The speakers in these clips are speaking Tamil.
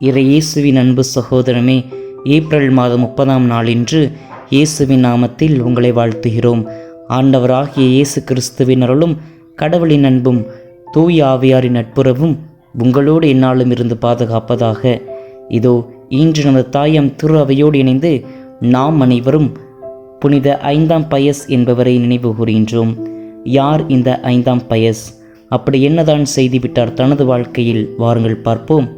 இறையேசுவின் அன்பு சகோதரமே ஏப்ரல் மாதம் முப்பதாம் நாளின்று இயேசுவின் நாமத்தில் உங்களை வாழ்த்துகிறோம். ஆண்டவராகிய இயேசு கிறிஸ்துவின் அருளும் கடவுளின் அன்பும் தூய் ஆவியாரின் நட்புறவும் உங்களோடு என்னாலும் இருந்து பாதுகாப்பதாக. இதோ இன்று நமது தாயம் திரு அவையோடு இணைந்து நாம் அனைவரும் புனித ஐந்தாம் பயஸ் என்பவரை நினைவு கூறுகின்றோம். யார் இந்த ஐந்தாம் பயஸ்? அப்படி என்னதான் செய்துவிட்டார் தனது வாழ்க்கையில்? வாருங்கள் பார்ப்போம்.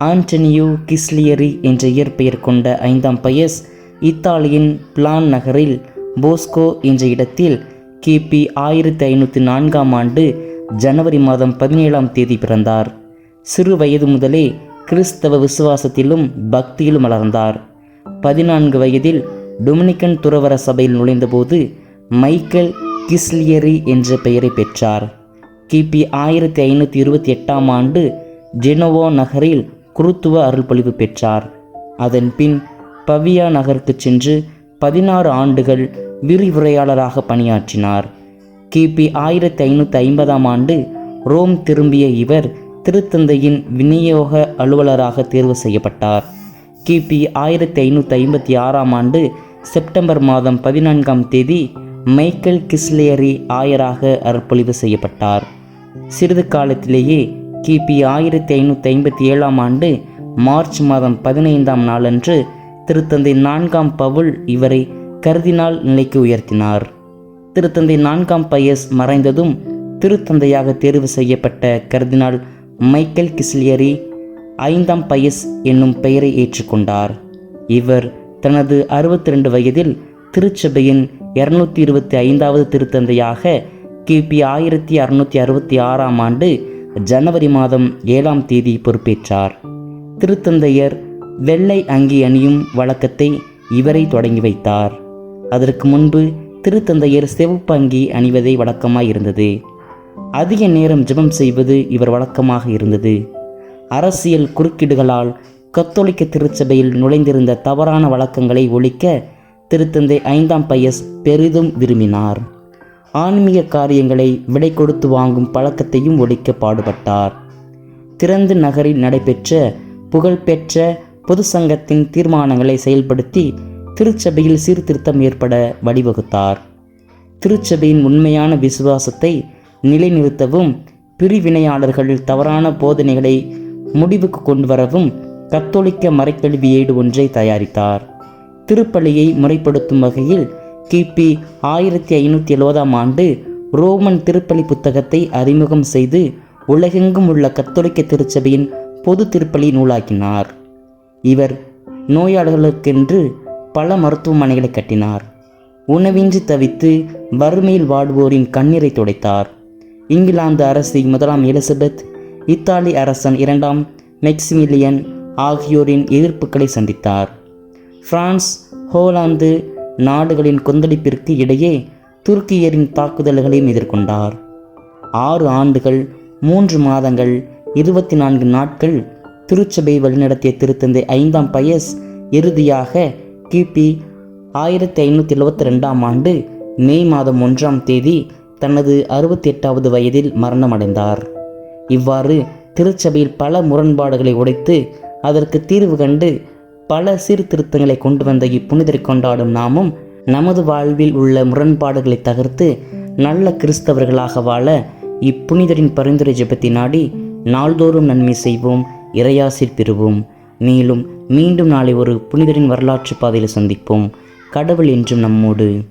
ஆண்டனியோ கிஸ்லியரி என்ற இயற்பெயர் கொண்ட ஐந்தாம் பயஸ் இத்தாலியின் பிளான் நகரில் போஸ்கோ என்ற இடத்தில் கிபி ஆயிரத்தி ஐநூற்றி நான்காம் ஆண்டு ஜனவரி மாதம் பதினேழாம் தேதி பிறந்தார். சிறு வயது முதலே கிறிஸ்தவ விசுவாசத்திலும் பக்தியிலும் வளர்ந்தார் பதினான்கு வயதில் டொமினிக்கன் துறவர சபையில் நுழைந்தபோது மைக்கேல் கிஸ்லியரி என்ற பெயரை பெற்றார். கிபி ஆயிரத்தி ஐநூற்றி இருபத்தி எட்டாம் ஆண்டு ஜெனோவா நகரில் குருத்துவ அருள்பொழிவு பெற்றார். அதன் பின் பவியா நகருக்கு சென்று பதினாறு ஆண்டுகள் விரிவுரையாளராக பணியாற்றினார். கிபி ஆயிரத்தி ஐநூற்றி ஐம்பதாம் ஆண்டு ரோம் திரும்பிய இவர் திருத்தந்தையின் விநியோக அலுவலராக தேர்வு செய்யப்பட்டார். கிபி ஆயிரத்தி ஐநூற்றி ஐம்பத்தி ஆறாம் ஆண்டு செப்டம்பர் மாதம் பதினான்காம் தேதி மைக்கேல் கிஸ்லேயரி ஆயராக அர்ப்பணிவு செய்யப்பட்டார். சிறிது காலத்திலேயே கிபி ஆயிரத்தி ஐநூற்றி ஐம்பத்தி ஏழாம் ஆண்டு மார்ச் மாதம் பதினைந்தாம் நாளன்று திருத்தந்தை நான்காம் பவுல் இவரை கருதினால் நிலைக்கு உயர்த்தினார். திருத்தந்தை நான்காம் பயஸ் மறைந்ததும் திருத்தந்தையாக தேர்வு செய்யப்பட்ட கருதினால் மைக்கேல் கிஸ்லியரி ஐந்தாம் பயஸ் என்னும் பெயரை ஏற்றுக்கொண்டார். இவர் தனது அறுபத்தி ரெண்டு வயதில் திருச்சபையின் இருநூத்தி இருபத்தி ஐந்தாவது திருத்தந்தையாக கிபி ஆயிரத்தி அறுநூற்றி அறுபத்தி ஆறாம் ஆண்டு ஜனவரி மாதம் ஏழாம் தேதி பொறுப்பேற்றார். திருத்தந்தையர் வெள்ளை அங்கி அணியும் வழக்கத்தை இவரை தொடங்கி வைத்தார். அதற்கு முன்பு திருத்தந்தையர் சிவப்பு அங்கி அணிவதே வழக்கமாய் இருந்தது. அதிக நேரம் ஜெபம் செய்வது இவர் வழக்கமாக இருந்தது. அரசியல் குறுக்கீடுகளால் கத்தோலிக்க திருச்சபையில் நுழைந்திருந்த தவறான வழக்கங்களை ஒழிக்க திருத்தந்தை ஐந்தாம் பயஸ் பெரிதும் விரும்பினார். ஆன்மீக காரியங்களை விடை கொடுத்து வாங்கும் பழக்கத்தையும் ஒழிக்க பாடுபட்டார். திறந்து நகரில் நடைபெற்ற புகழ்பெற்ற பொது சங்கத்தின் தீர்மானங்களை செயல்படுத்தி திருச்சபையில் சீர்திருத்தம் ஏற்பட வழிவகுத்தார். திருச்சபையின் உண்மையான விசுவாசத்தை நிலைநிறுத்தவும் பிரிவினையாளர்கள் தவறான போதனைகளை முடிவுக்கு கொண்டு வரவும் கத்தோலிக்க மறைக்கல்வி ஏடு ஒன்றை தயாரித்தார். திருப்பலியை முறைப்படுத்தும் வகையில் கிபி ஆயிரத்தி ஐநூற்றி எழுபதாம் ஆண்டு ரோமன் திருப்பலி புத்தகத்தை அறிமுகம் செய்து உலகெங்கும் உள்ள கத்தோலிக்க திருச்சபையின் பொது திருப்பலி நூலாக்கினார். இவர் நோயாளர்களுக்கென்று பல மருத்துவமனைகளை கட்டினார். உணவின்றி தவித்து வறுமையில் வாடுவோரின் கண்ணீரை துடைத்தார். இங்கிலாந்து அரசி முதலாம் எலிசபெத் இத்தாலி அரசன் இரண்டாம் மெக்சிமிலியன் ஆகியோரின் எதிர்ப்புகளை சந்தித்தார். பிரான்ஸ் ஹோலாந்து நாடுகளின் கொந்தளிப்பிற்கு இடையே துருக்கியரின் தாக்குதல்களையும் எதிர்கொண்டார். ஆறு ஆண்டுகள் மூன்று மாதங்கள் இருபத்தி நான்கு நாட்கள் திருச்சபை வழிநடத்திய திருத்தந்தை ஐந்தாம் பயஸ் இறுதியாக கிபி ஆயிரத்தி ஐநூற்றி எழுபத்தி ரெண்டாம் ஆண்டு மே மாதம் ஒன்றாம் தேதி தனது அறுபத்தி எட்டாவது வயதில் மரணமடைந்தார். இவ்வாறு திருச்சபையில் பல முரண்பாடுகளை உடைத்து அதற்கு தீர்வு கண்டு பல சீர்திருத்தங்களை கொண்டு வந்த இப்புனிதரை கொண்டாடும் நாமும் நமது வாழ்வில் உள்ள முரண்பாடுகளை தகர்த்து நல்ல கிறிஸ்தவர்களாக வாழ இப்புனிதரின் பரிந்துரை ஜெபத்தை நாடி நாள்தோறும் நன்மை செய்வோம் இறையாசிர் பெறுவோம். மேலும் மீண்டும் நாளை ஒரு புனிதரின் வரலாற்று பாதையில் சந்திப்போம். கடவுள் என்றும் நம்மோடு.